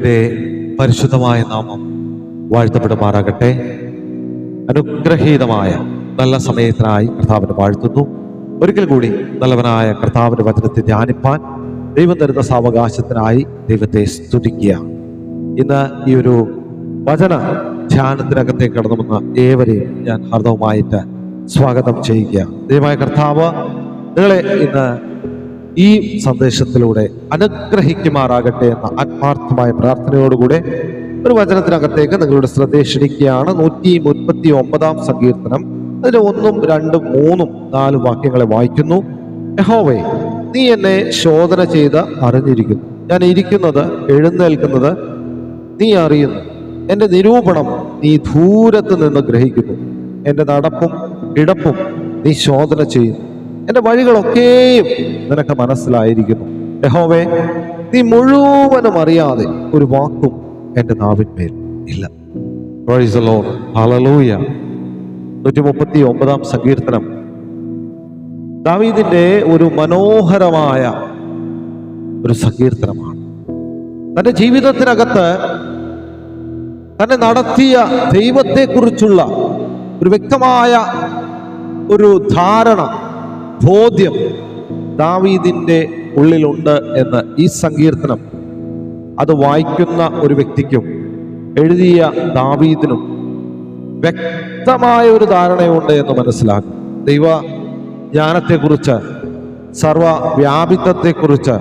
ദൈവത്തിന്റെ പരിശുദ്ധമായ നാമം വാഴ്ത്തപ്പെടുമാറാകട്ടെ. അനുഗ്രഹീതമായ നല്ല സമയത്തിനായി കർത്താവിനെ വാഴ്ത്തുന്നു. ഒരിക്കൽ കൂടി നല്ലവനായ കർത്താവിന്റെ വചനത്തെ ധ്യാനിപ്പാൻ ദൈവം തരുന്ന സാവകാശത്തിനായി ദൈവത്തെ സ്തുതിക്കുക. ഇന്ന് ഈ ഒരു വചന ധ്യാനത്തിനകത്തേക്ക് കടന്നു വന്ന ഏവരെയും ഞാൻ ഹർദവുമായിട്ട് സ്വാഗതം ചെയ്യുക. ദൈവമായ കർത്താവ് നിങ്ങളെ ഇന്ന് ഈ സന്ദേശത്തിലൂടെ അനുഗ്രഹിക്കുമാറാകട്ടെ എന്ന ആത്മാർത്ഥമായ പ്രാർത്ഥനയോടുകൂടെ ഒരു വചനത്തിനകത്തേക്ക് നിങ്ങളുടെ ശ്രദ്ധയെ ക്ഷണിക്കുകയാണ്. നൂറ്റി മുപ്പത്തി ഒമ്പതാം സങ്കീർത്തനം. അതിലെ ഒന്നും രണ്ടും മൂന്നും നാലും വാക്യങ്ങളെ വായിക്കുന്നു. യഹോവേ നീ എന്നെ ശോധന ചെയ്ത് അറിഞ്ഞിരിക്കുന്നു. ഞാൻ ഇരിക്കുന്നത് എഴുന്നേൽക്കുന്നത് നീ അറിയുന്നു. എന്റെ നിരൂപണം നീ ദൂരത്ത് നിന്ന് ഗ്രഹിക്കുന്നു. എന്റെ നടപ്പും ഇടപ്പും നീ ശോധന ചെയ്യുന്നു. എന്റെ വഴികളൊക്കെയും നിനക്ക് മനസ്സിലായിരിക്കുന്നു. യഹോവേ നീ മുഴുവനും അറിയാതെ ഒരു വാക്കും എന്റെ നാവിന്മേൽ ഇല്ല. ഹലലൂയ. നൂറ്റി മുപ്പത്തി ഒമ്പതാം സങ്കീർത്തനം. ദാവീദിന്റെ ഒരു മനോഹരമായ ഒരു സങ്കീർത്തനമാണ്. തന്റെ ജീവിതത്തിനകത്ത് തന്നെ നടത്തിയ ദൈവത്തെക്കുറിച്ചുള്ള ഒരു വ്യക്തമായ ഒരു ധാരണ ബോധ്യം ദാവീദിന്റെ ഉള്ളിലുണ്ട് എന്ന് ഈ സങ്കീർത്തനം അത് വായിക്കുന്ന ഒരു വ്യക്തിക്കും എഴുതിയ ദാവീദിനും വ്യക്തമായ ഒരു ധാരണയുണ്ട് എന്ന് മനസ്സിലാക്കും ദൈവ ജ്ഞാനത്തെക്കുറിച്ച് സർവ വ്യാപിത്വത്തെക്കുറിച്ച്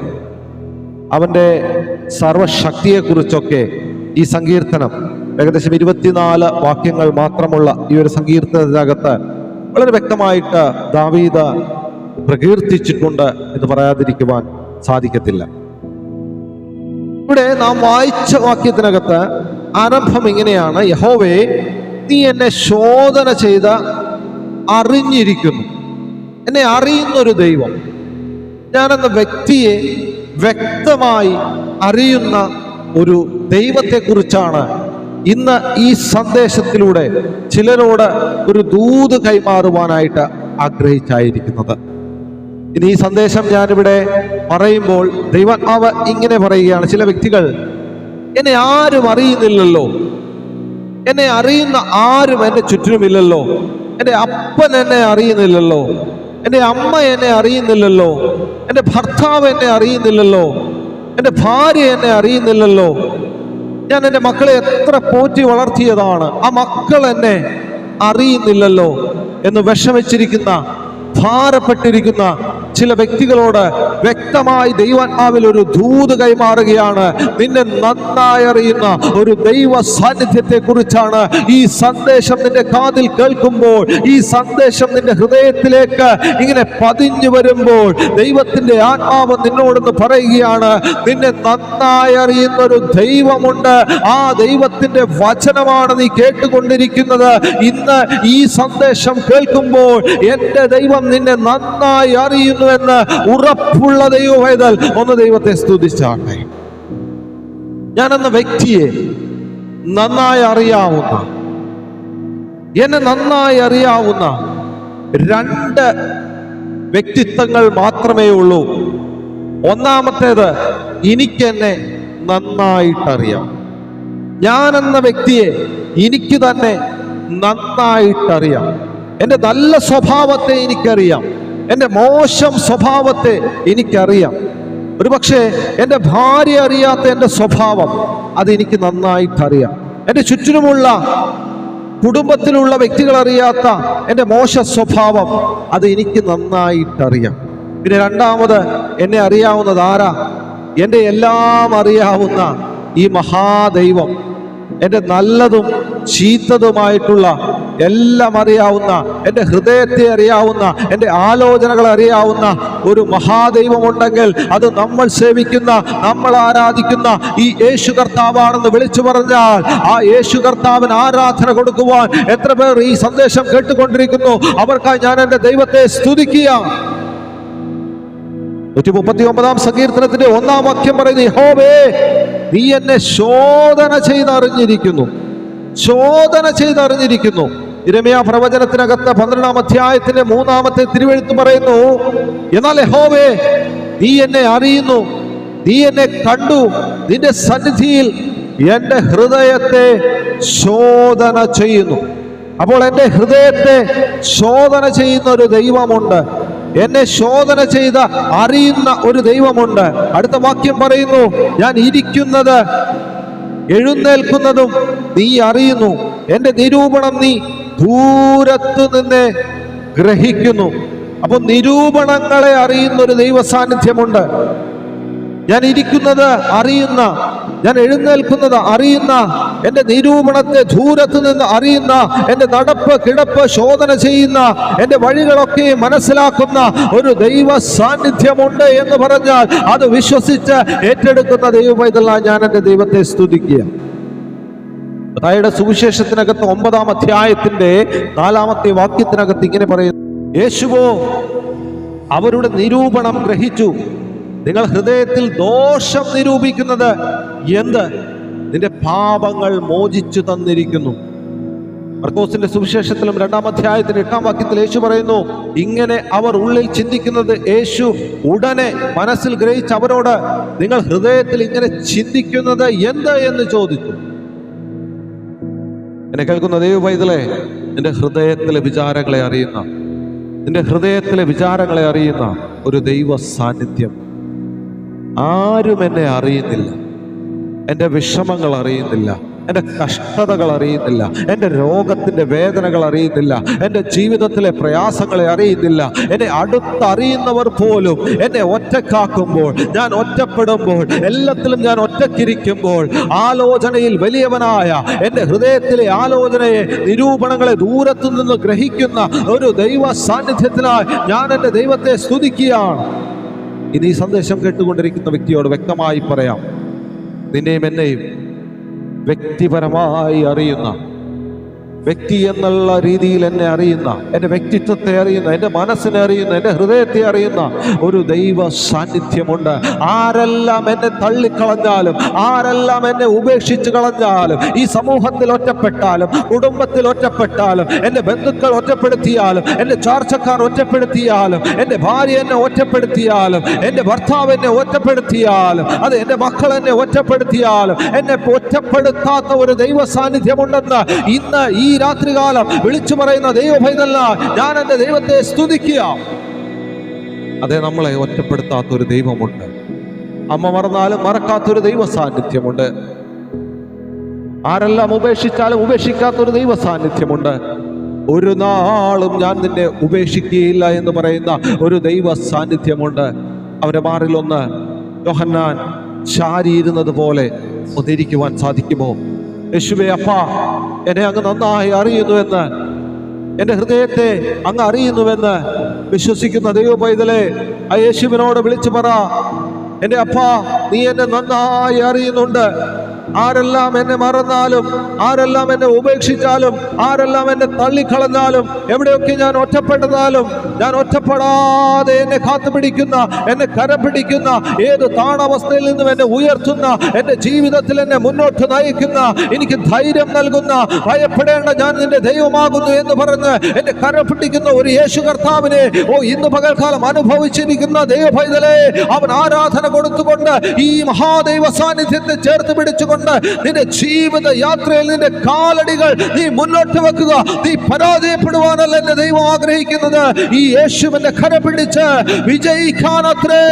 അവന്റെ സർവശക്തിയെക്കുറിച്ചൊക്കെ ഈ സങ്കീർത്തനം ഏകദേശം ഇരുപത്തിനാല് വാക്യങ്ങൾ മാത്രമുള്ള ഈ ഒരു സങ്കീർത്തനത്തിനകത്ത് വളരെ വ്യക്തമായിട്ട് ദാവീദ പ്രകീർത്തിച്ചിട്ടുണ്ട് എന്ന് പറയാതിരിക്കുവാൻ സാധിക്കത്തില്ല. ഇവിടെ നാം വായിച്ച വാക്യത്തിനകത്ത് ആരംഭം ഇങ്ങനെയാണ്. യഹോവേ നീ എന്നെ ശോധന ചെയ്ത അറിഞ്ഞിരിക്കുന്നു. എന്നെ അറിയുന്നൊരു ദൈവം. ഞാനെന്ന വ്യക്തിയെ വ്യക്തമായി അറിയുന്ന ഒരു ദൈവത്തെക്കുറിച്ചാണ് ഇന്ന് ഈ സന്ദേശത്തിലൂടെ ചിലരോട് ഒരു ദൂത് കൈമാറുവാനായിട്ട് ആഗ്രഹിച്ചായിരിക്കുന്നത്. ഇനി ഈ സന്ദേശം ഞാനിവിടെ പറയുമ്പോൾ ദൈവാത്മാവ് ഇങ്ങനെ പറയുകയാണ്. ചില വ്യക്തികൾ എന്നെ ആരും അറിയുന്നില്ലല്ലോ. എന്നെ അറിയുന്ന ആരും എന്റെ ചുറ്റിനുമില്ലല്ലോ എന്റെ അപ്പൻ എന്നെ അറിയുന്നില്ലല്ലോ. എന്റെ അമ്മ എന്നെ അറിയുന്നില്ലല്ലോ. എന്റെ ഭർത്താവ് എന്നെ അറിയുന്നില്ലല്ലോ. എന്റെ ഭാര്യ എന്നെ അറിയുന്നില്ലല്ലോ. ഞാൻ എന്റെ മക്കളെ എത്ര പോറ്റി വളർത്തിയതാണ്. ആ മക്കൾ എന്നെ അറിയുന്നില്ലല്ലോ. എന്ന് വിഷമിച്ചിരിക്കുന്ന ഭാരപ്പെട്ടിരിക്കുന്ന ചില വ്യക്തികളോട് വ്യക്തമായി ദൈവാത്മാവിൽ ഒരു ദൂത് കൈമാറുകയാണ്. നിന്നെ നന്നായി അറിയുന്ന ഒരു ദൈവ സാന്നിധ്യത്തെ കുറിച്ചാണ് ഈ സന്ദേശം നിന്റെ കാതിൽ കേൾക്കുമ്പോൾ ഈ സന്ദേശം നിന്റെ ഹൃദയത്തിലേക്ക് ഇങ്ങനെ പതിഞ്ഞു വരുമ്പോൾ ദൈവത്തിന്റെ ആത്മാവ് നിന്നോടൊന്ന് പറയുകയാണ് നിന്നെ നന്നായി അറിയുന്ന ഒരു ദൈവമുണ്ട്. ആ ദൈവത്തിന്റെ വചനമാണ് നീ കേട്ടുകൊണ്ടിരിക്കുന്നത്. ഇന്ന് ഈ സന്ദേശം കേൾക്കുമ്പോൾ എന്റെ ദൈവം നിന്നെ നന്നായി അറിയുന്നുവെന്ന് ഉറപ്പുള്ള ദൈവമായതാൽ ഒന്ന് ദൈവത്തെ സ്തുതിച്ചാട്ടെ. ഞാനെന്ന വ്യക്തിയെ നന്നായി അറിയാവുന്ന എന്നെ നന്നായി അറിയാവുന്ന രണ്ട് വ്യക്തിത്വങ്ങൾ മാത്രമേ ഉള്ളൂ. ഒന്നാമത്തേത് എനിക്കെന്നെ നന്നായിട്ടറിയാം. ഞാനെന്ന വ്യക്തിയെ എനിക്ക് തന്നെ നന്നായിട്ടറിയാം. എന്റെ നല്ല സ്വഭാവത്തെ എനിക്കറിയാം. എന്റെ മോശം സ്വഭാവത്തെ എനിക്കറിയാം. ഒരുപക്ഷെ എന്റെ ഭാര്യ അറിയാത്ത എന്റെ സ്വഭാവം അതെനിക്ക് നന്നായിട്ടറിയാം. എന്റെ ചുറ്റിനുമുള്ള കുടുംബത്തിലുള്ള വ്യക്തികൾ അറിയാത്ത എന്റെ മോശ സ്വഭാവം അത് എനിക്ക് നന്നായിട്ടറിയാം. പിന്നെ രണ്ടാമത് എന്നെ അറിയാവുന്നത് ആരാ? എന്റെ എല്ലാം അറിയാവുന്ന ഈ മഹാദൈവം. എന്റെ നല്ലതും ചീത്തതുമായിട്ടുള്ള എല്ലാം അറിയാവുന്ന എന്റെ ഹൃദയത്തെ അറിയാവുന്ന എന്റെ ആലോചനകൾ അറിയാവുന്ന ഒരു മഹാദൈവമുണ്ടെങ്കിൽ അത് നമ്മൾ സേവിക്കുന്ന നമ്മൾ ആരാധിക്കുന്ന ഈ യേശു കർത്താവാണെന്ന് വിളിച്ചു പറഞ്ഞാൽ ആ യേശു കർത്താവിന് ആരാധന കൊടുക്കുവാൻ എത്ര പേർ ഈ സന്ദേശം കേട്ടുകൊണ്ടിരിക്കുന്നു? അവർക്കായി ഞാൻ എന്റെ ദൈവത്തെ സ്തുതിക്കുക. നൂറ്റി മുപ്പത്തി ഒമ്പതാം സങ്കീർത്തനത്തിന്റെ ഒന്നാം വാക്യം പറയുന്നു യഹോവേ നീ എന്നെ ശോധന ചെയ്തറിഞ്ഞിരിക്കുന്നു. ശോധന ചെയ്തറിഞ്ഞിരിക്കുന്നു. ഇരമയ പ്രവചനത്തിനകത്ത് പന്ത്രണ്ടാം അധ്യായത്തിന്റെ മൂന്നാമത്തെ തിരുവെഴുത്ത് പറയുന്നു എന്നാൽ ഹോവേ നീ എന്നെ അറിയുന്നു നീ എന്നെ കണ്ടു നിന്റെ സന്നിധിയിൽ എന്റെ ഹൃദയത്തെ ശോധന ചെയ്യുന്നു. അപ്പോൾ എന്റെ ഹൃദയത്തെ ശോധന ചെയ്യുന്ന ഒരു ദൈവമുണ്ട്. എന്നെ ശോധന ചെയ്ത അറിയുന്ന ഒരു ദൈവമുണ്ട്. അടുത്ത വാക്യം പറയുന്നു ഞാൻ ഇരിക്കുന്നത് എഴുന്നേൽക്കുന്നതും നീ അറിയുന്നു. എന്റെ നിരൂപണം നീ ദൂരത്തു നിന്ന് ഗ്രഹിക്കുന്നു. അപ്പോൾ നിരൂപണങ്ങളെ അറിയുന്ന ഒരു ദൈവ സാന്നിധ്യമുണ്ട് ഞാൻ ഇരിക്കുന്നത് അറിയുന്ന ഞാൻ എഴുന്നേൽക്കുന്നത് അറിയുന്ന എന്റെ നിരൂപണത്തെ ദൂരത്ത് നിന്ന് അറിയുന്ന എന്റെ നടപ്പ് കിടപ്പ് ശോധന ചെയ്യുന്ന എന്റെ വഴികളൊക്കെ മനസ്സിലാക്കുന്ന ഒരു ദൈവ സാന്നിധ്യമുണ്ട് എന്ന് പറഞ്ഞാൽ അത് വിശ്വസിച്ച് ഏറ്റെടുക്കുന്ന ദൈവപൈതല ഞാൻ എന്റെ ദൈവത്തെ സ്തുതിക്കുക. അതായത് സുവിശേഷത്തിനകത്ത് ഒമ്പതാം അധ്യായത്തിന്റെ നാലാമത്തെ വാക്യത്തിനകത്ത് ഇങ്ങനെ പറയുന്നു. യേശുവോ അവരുടെ നിരൂപണം ഗ്രഹിച്ചു. നിങ്ങൾ ഹൃദയത്തിൽ ദോഷം നിരൂപിക്കുന്നത് എന്ത്? നിന്റെ പാപങ്ങൾ മോചിച്ചു തന്നിരിക്കുന്നു. മർക്കോസിന്റെ സുവിശേഷത്തിലും രണ്ടാം അധ്യായത്തിന് എട്ടാം വാക്യത്തിൽ യേശു പറയുന്നു ഇങ്ങനെ അവർ ഉള്ളിൽ ചിന്തിക്കുന്നത് യേശു ഉടനെ മനസ്സിൽ ഗ്രഹിച്ച് അവരോട് നിങ്ങൾ ഹൃദയത്തിൽ ഇങ്ങനെ ചിന്തിക്കുന്നത് എന്ത്? എന്ന് ചോദിച്ചു. എന്നെ കേൾക്കുന്ന ദൈവ പൈതലെ നിന്റെ ഹൃദയത്തിലെ വിചാരങ്ങളെ അറിയുന്ന നിന്റെ ഹൃദയത്തിലെ വിചാരങ്ങളെ അറിയുന്ന ഒരു ദൈവ സാന്നിധ്യം ആരും എന്നെ അറിയുന്നില്ല. എന്റെ വിഷമങ്ങൾ അറിയുന്നില്ല. എന്റെ കഷ്ടതകൾ അറിയുന്നില്ല എന്റെ രോഗത്തിന്റെ വേദനകൾ അറിയുന്നില്ല എന്റെ ജീവിതത്തിലെ പ്രയാസങ്ങളെ അറിയുന്നില്ല എന്നെ അടുത്തറിയുന്നവർ പോലും എന്നെ ഒറ്റക്കാക്കുമ്പോൾ ഞാൻ ഒറ്റപ്പെടുമ്പോൾ എല്ലാത്തിലും ഞാൻ ഒറ്റക്കിരിക്കുമ്പോൾ ആലോചനയിൽ വലിയവനായ എന്റെ ഹൃദയത്തിലെ ആലോചനയെ നിരൂപണങ്ങളെ ദൂരത്തു നിന്ന് ഗ്രഹിക്കുന്ന ഒരു ദൈവ സാന്നിധ്യത്തിനായി ഞാൻ എന്റെ ദൈവത്തെ സ്തുതിക്കുകയാണ്. ഇനി ഈ സന്ദേശം കേട്ടുകൊണ്ടിരിക്കുന്ന വ്യക്തിയോട് വ്യക്തമായി പറയാം നിന്നെയും എന്നെയും വ്യക്തിപരമായി അറിയുന്ന വ്യക്തി എന്നുള്ള രീതിയിൽ എന്നെ അറിയുന്ന എന്റെ വ്യക്തിത്വത്തെ അറിയുന്ന എന്റെ മനസ്സിനെ അറിയുന്ന എന്റെ ഹൃദയത്തെ അറിയുന്ന ഒരു ദൈവ സാന്നിധ്യമുണ്ട്. ആരെല്ലാം എന്നെ തള്ളിക്കളഞ്ഞാലും ആരെല്ലാം എന്നെ ഉപേക്ഷിച്ച് കളഞ്ഞാലും ഈ സമൂഹത്തിൽ ഒറ്റപ്പെട്ടാലും കുടുംബത്തിൽ ഒറ്റപ്പെട്ടാലും എന്റെ ബന്ധുക്കൾ ഒറ്റപ്പെടുത്തിയാലും എന്റെ ചാർച്ചക്കാർ ഒറ്റപ്പെടുത്തിയാലും എന്റെ ഭാര്യ എന്നെ ഒറ്റപ്പെടുത്തിയാലും എന്റെ ഭർത്താവ് എന്നെ ഒറ്റപ്പെടുത്തിയാലും അത് എന്റെ മക്കൾ എന്നെ ഒറ്റപ്പെടുത്തിയാലും എന്നെ ഒറ്റപ്പെടുത്താത്ത ഒരു ദൈവ സാന്നിധ്യമുണ്ടെന്ന് ഇന്ന് ഈ രാത്രികാലം വിളിച്ചു പറയുന്ന ദൈവഭൈതല്ല ഞാൻ എന്റെ ദൈവത്തെ സ്തുതിക്കുക. അതെ നമ്മളെ ഒറ്റപ്പെടുത്താത്തൊരു ദൈവമുണ്ട്. അമ്മ മറന്നാലും മറക്കാത്തൊരു ദൈവ സാന്നിധ്യമുണ്ട് ആരെല്ലാം ഉപേക്ഷിച്ചാലും ഉപേക്ഷിക്കാത്തൊരു ദൈവ സാന്നിധ്യമുണ്ട് ഒരു നാളും ഞാൻ നിന്നെ ഉപേക്ഷിക്കുകയില്ല എന്ന് പറയുന്ന ഒരു ദൈവ സാന്നിധ്യമുണ്ട് അവരെ മാറിലൊന്ന് യോഹന്നാൻ ചാരിയിരുന്നത് പോലെ ഒന്നിരിക്കുവാൻ സാധിക്കുമോ? യേശുവേ അപ്പ എന്നെ അങ്ങ് നന്നായി അറിയുന്നുവെന്ന് എന്റെ ഹൃദയത്തെ അങ്ങ് അറിയുന്നുവെന്ന് വിശ്വസിക്കുന്ന ദൈവ പൈതലെ ആ യേശുവിനോട് വിളിച്ചു പറ എന്റെ അപ്പ നീ എന്നെ നന്നായി അറിയുന്നുണ്ട്. ആരെല്ലാം എന്നെ മറന്നാലും ആരെല്ലാം എന്നെ ഉപേക്ഷിച്ചാലും ആരെല്ലാം എന്നെ തള്ളിക്കളഞ്ഞാലും എവിടെയൊക്കെ ഞാൻ ഒറ്റപ്പെട്ടതാലും ഞാൻ ഒറ്റപ്പെടാതെ എന്നെ കാത്തുപിടിക്കുന്ന എന്നെ കരം പിടിക്കുന്ന ഏത് താണവസ്ഥയിൽ നിന്നും എന്നെ ഉയർത്തുന്ന എന്റെ ജീവിതത്തിൽ എന്നെ മുന്നോട്ട് നയിക്കുന്ന എനിക്ക് ധൈര്യം നൽകുന്ന ഭയപ്പെടേണ്ട ഞാൻ നിന്റെ ദൈവമാകുന്നു എന്ന് പറഞ്ഞ് എന്നെ കരം പിടിക്കുന്ന ഒരു യേശു കർത്താവിനെ ഓ ഇന്ന് പകൽക്കാലം അനുഭവിച്ചിരിക്കുന്ന ദൈവഭൈതലെ അവൻ ആരാധന കൊടുത്തുകൊണ്ട് ഈ മഹാദൈവ സാന്നിധ്യത്തെ ചേർത്ത് പിടിച്ചുകൊണ്ട് നിന്റെ ജീവിത യാത്രയിൽ നിന്റെ കാലടികൾ നീ മുന്നോട്ട് വെക്കുക. നീ പരാജയപ്പെടുവാനല്ല എന്റെ ദൈവം ആഗ്രഹിക്കുന്നത്. ഈ യേശുവിന്റെ കര പിടിച്ച് വിജയിക്കാനത്രേ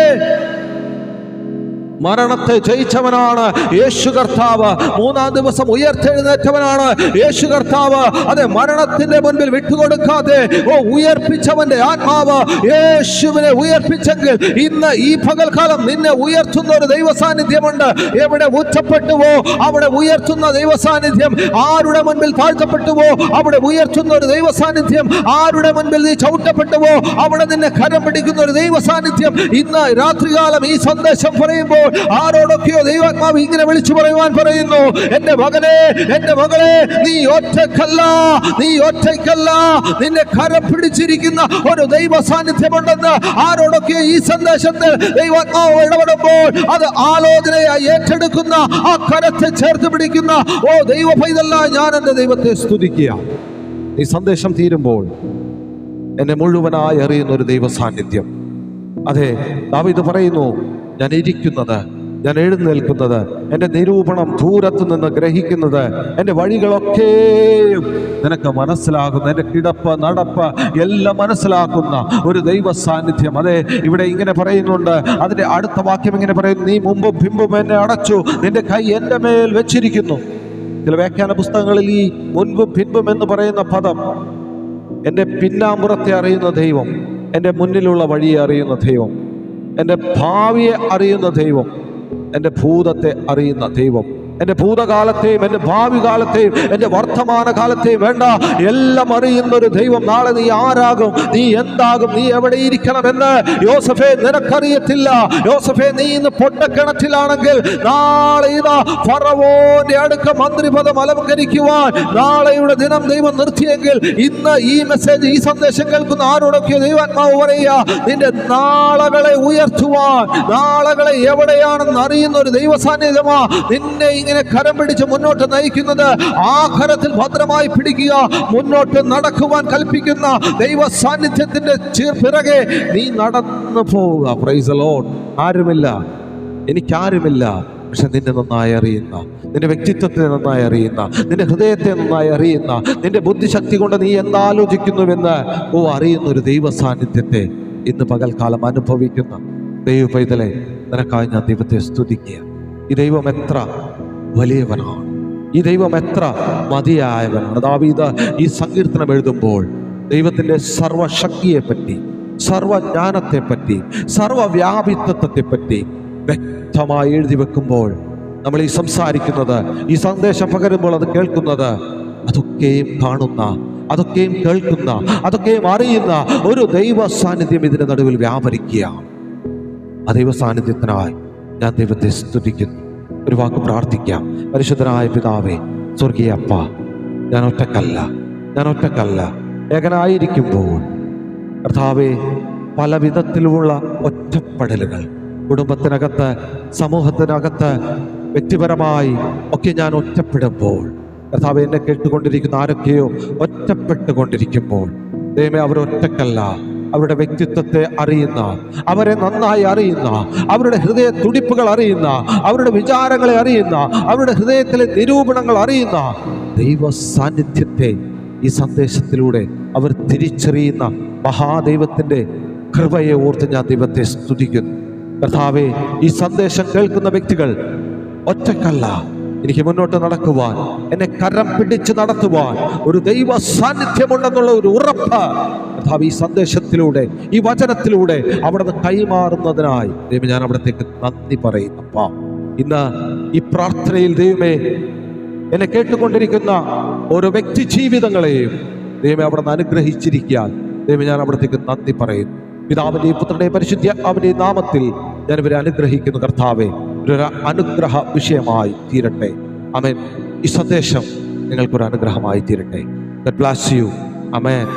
മരണത്തെ ജയിച്ചവനാണ് യേശു കർത്താവ്. മൂന്നാം ദിവസം ഉയർത്തെഴുന്നേറ്റവനാണ് യേശു കർത്താവ്. അതെ മരണത്തിന്റെ മുൻപിൽ വിട്ടുകൊടുക്കാതെ ഓ ഉയർപ്പിച്ചവന്റെ ആത്മാവ് യേശുവിനെ ഉയർപ്പിച്ചെങ്കിൽ ഇന്ന് ഈ പകൽക്കാലം നിന്നെ ഉയർത്തുന്ന ഒരു ദൈവ സാന്നിധ്യമുണ്ട് എവിടെ ഉച്ചപ്പെട്ടുവോ അവിടെ ഉയർത്തുന്ന ദൈവ സാന്നിധ്യം ആരുടെ മുൻപിൽ താഴ്ത്തപ്പെട്ടുവോ അവിടെ ഉയർത്തുന്ന ഒരു ദൈവ സാന്നിധ്യം ആരുടെ മുൻപിൽ നീ ചവിട്ടപ്പെട്ടുവോ അവിടെ നിന്നെ കരം പിടിക്കുന്ന ഒരു ദൈവ സാന്നിധ്യം ഇന്ന് രാത്രികാലം ഈ സന്ദേശം പറയുമ്പോൾ ആരോടൊക്കെയോ ദൈവാത്മാവ് ഇങ്ങനെ വിളിച്ചു പറയുവാൻ പറയുന്നു എന്റെ മകനെ എന്റെ മകളെ നീ ഒറ്റക്കല്ല നീ ഒറ്റയ്ക്കല്ല. നിന്നെ കരം പിടിച്ചിരിക്കുന്ന ഒരു ദൈവ സാന്നിധ്യമുണ്ടെന്ന് ആരോടൊക്കെയോ ഈ സന്ദേശത്തിൽ ദൈവാത്മാവ് ഇടപെടുമ്പോൾ അത് ആലോചനയായി ഏറ്റെടുക്കുന്ന ആ കരത്തെ ചേർത്ത് പിടിക്കുന്ന ഓ ദൈവ പൈതല്ല ഞാൻ എന്റെ ദൈവത്തെ സ്തുതിക്കുക. ഈ സന്ദേശം തീരുമ്പോൾ എന്നെ മുഴുവനായി അറിയുന്ന ഒരു ദൈവ സാന്നിധ്യം അതെ ദാവീദ് പറയുന്നു ഞാൻ ഇരിക്കുന്നത് ഞാൻ എഴുന്നേൽക്കുന്നത് എന്റെ നിരൂപണം ദൂരത്തു നിന്ന് ഗ്രഹിക്കുന്നത് എന്റെ വഴികളൊക്കെയും നിനക്ക് മനസ്സിലാകുന്ന എന്റെ കിടപ്പ് നടപ്പ് എല്ലാം മനസ്സിലാക്കുന്ന ഒരു ദൈവ സാന്നിധ്യം അതെ ഇവിടെ ഇങ്ങനെ പറയുന്നുണ്ട് അതിന്റെ അടുത്ത വാക്യം ഇങ്ങനെ പറയുന്നു നീ മുമ്പും പിമ്പും എന്നെ അടച്ചു നിന്റെ കൈ എന്റെ മേൽ വെച്ചിരിക്കുന്നു. ചില വ്യാഖ്യാന പുസ്തകങ്ങളിൽ ഈ മുൻപും പിൻപും എന്ന് പറയുന്ന പദം എന്റെ പിന്നാമ്പുറത്തെ അറിയുന്ന ദൈവം എന്റെ മുന്നിലുള്ള വഴിയെ അറിയുന്ന ദൈവം. എന്റെ ഭാവിയെ അറിയുന്ന ദൈവം എന്റെ ഭൂതത്തെ അറിയുന്ന ദൈവം. എന്റെ ഭൂതകാലത്തെയും എന്റെ ഭാവി കാലത്തെയും എന്റെ വർത്തമാന കാലത്തെയും വേണ്ട. എല്ലാം അറിയുന്ന ഒരു ദൈവം നാളെ നീ ആരാകും? നീ എന്താകും? നീ എവിടെ ഇരിക്കണമെന്ന് യോസഫേ നിനക്കറിയത്തില്ല. യോസഫേ നീ ഇന്ന് പൊട്ടക്കിണറ്റിലാണെങ്കിൽ നാളെ ഇതാ ഫറവോന്റെ അടുക്ക മന്ത്രിപദം അലങ്കരിക്കുവാൻ നാളെയുടെ ദിനം ദൈവം നിർത്തിയെങ്കിൽ ഇന്ന് ഈ മെസ്സേജ് ഈ സന്ദേശം കേൾക്കുന്ന ആരോടൊക്കെയോ ദൈവാത്മാവ് പറയുക നിന്റെ നാളകളെ ഉയർത്തുവാൻ നാളകളെ എവിടെയാണെന്ന് അറിയുന്ന ഒരു ദൈവ സാന്നിധ്യമാ നിന്നെ ഇങ്ങനെ കരം പിടിച്ച് മുന്നോട്ട് നയിക്കുന്നത് ആഹാരത്തിൽ ഭദ്രമായി പിടിക്കുക മുന്നോട്ട് നടക്കുവാൻ കൽപ്പിക്കുന്ന ദൈവ സാന്നിധ്യത്തിന്റെ പിറകെ നീ നടന്നു പോവുക. പ്രൈസ് ലോൺ ആരുമില്ല. എനിക്കാരുമില്ല. പക്ഷെ നിന്നെ നന്നായി അറിയുന്ന നിന്റെ വ്യക്തിത്വത്തെ നന്നായി അറിയുന്ന നിന്റെ ഹൃദയത്തെ നന്നായി അറിയുന്ന നിന്റെ ബുദ്ധിശക്തി കൊണ്ട് നീ എന്താലോചിക്കുന്നുവെന്ന് ഓ അറിയുന്ന ഒരു ദൈവ സാന്നിധ്യത്തെ ഇന്ന് പകൽക്കാലം അനുഭവിക്കുന്ന ദൈവ പൈതലെ നിനക്കായി ഞാൻ ദൈവത്തെ സ്തുതിക്കുക. ഈ ദൈവം എത്ര വലിയവനാണ്. ഈ ദൈവം എത്ര മതിയായവനാണ്. ദാവീദ് ഈ സങ്കീർത്തനം എഴുതുമ്പോൾ ദൈവത്തിന്റെ സർവശക്തിയെപ്പറ്റി പറ്റി സർവജ്ഞാനത്തെ പറ്റി സർവവ്യാപിത്വത്തെ പറ്റി വ്യക്തമായി എഴുതി വെക്കുമ്പോൾ നമ്മൾ ഈ സംസാരിക്കുന്നത് ഈ സന്ദേശം പകരുമ്പോൾ അത് കേൾക്കുന്നത് അതൊക്കെയും കാണുന്ന അതൊക്കെയും കേൾക്കുന്ന അതൊക്കെയും അറിയുന്ന ഒരു ദൈവ സാന്നിധ്യം ഇതിന്റെ നടുവിൽ വ്യാപരിക്കുകയാണ്. ആ ദൈവ സാന്നിധ്യത്തിനായി ഞാൻ ദൈവത്തെ സ്തുതിക്കുന്നു. ഒരു വാക്ക് പ്രാർത്ഥിക്കാം. പരിശുദ്ധനായ പിതാവേ സ്വർഗീയ അപ്പ ഞാൻ ഒറ്റക്കല്ല ഞാൻ ഒറ്റക്കല്ല. ഏകനായിരിക്കുമ്പോൾ കർത്താവെ പല വിധത്തിലുമുള്ള ഒറ്റപ്പെടലുകൾ കുടുംബത്തിനകത്ത് സമൂഹത്തിനകത്ത് വ്യക്തിപരമായി ഒക്കെ ഞാൻ ഒറ്റപ്പെടുമ്പോൾ കർത്താവ് എന്നെ കേട്ടുകൊണ്ടിരിക്കുന്ന ആരൊക്കെയോ ഒറ്റപ്പെട്ടുകൊണ്ടിരിക്കുമ്പോൾ ദൈവമേ അവർ ഒറ്റക്കല്ല അവരുടെ വ്യക്തിത്വത്തെ അറിയുന്ന അവരെ നന്നായി അറിയുന്ന അവരുടെ ഹൃദയ തുടിപ്പുകൾ അറിയുന്ന അവരുടെ വിചാരങ്ങളെ അറിയുന്ന അവരുടെ ഹൃദയത്തിലെ നിരൂപണങ്ങൾ അറിയുന്ന ദൈവ സാന്നിധ്യത്തെ ഈ സന്ദേശത്തിലൂടെ അവർ തിരിച്ചറിയുന്ന മഹാദൈവത്തിന്റെ കൃപയെ ഓർത്ത് ഞാൻ ദൈവത്തെ സ്തുതിക്കുന്നു. കർത്താവെ ഈ സന്ദേശം കേൾക്കുന്ന വ്യക്തികൾ ഒറ്റക്കല്ല എനിക്ക് മുന്നോട്ട് നടക്കുവാൻ എന്നെ കരം പിടിച്ച് നടത്തുവാൻ ഒരു ദൈവ സാന്നിധ്യമുണ്ടെന്നുള്ള ഒരു ഉറപ്പ് കർത്താവ് ഈ സന്ദേശത്തിലൂടെ ഈ വചനത്തിലൂടെ അവിടുന്ന് കൈമാറുന്നതിനായി. ദൈവം ഞാൻ അവിടത്തേക്ക് നന്ദി പറയുന്നപ്പാ ഇന്ന് ഈ പ്രാർത്ഥനയിൽ ദൈവമേ എന്നെ കേട്ടുകൊണ്ടിരിക്കുന്ന ഓരോ വ്യക്തി ജീവിതങ്ങളെയും ദൈവമേ അവിടെ നിന്ന് അനുഗ്രഹിച്ചിരിക്കാൻ. ദൈവം ഞാൻ അവിടത്തേക്ക് നന്ദി പറയുന്നു. പിതാവിന്റെയും പുത്രന്റെയും പരിശുദ്ധ അവന്റെ നാമത്തിൽ ഞാൻ ഇവരെ അനുഗ്രഹിക്കുന്നു കർത്താവെ. ഒരു അനുഗ്രഹ വിഷയമായി തീരട്ടെ. അമേൻ ഈ സന്ദേശം നിങ്ങൾക്കൊരു അനുഗ്രഹമായി തീരട്ടെ. ബ്ലാസ് യു അമേൻ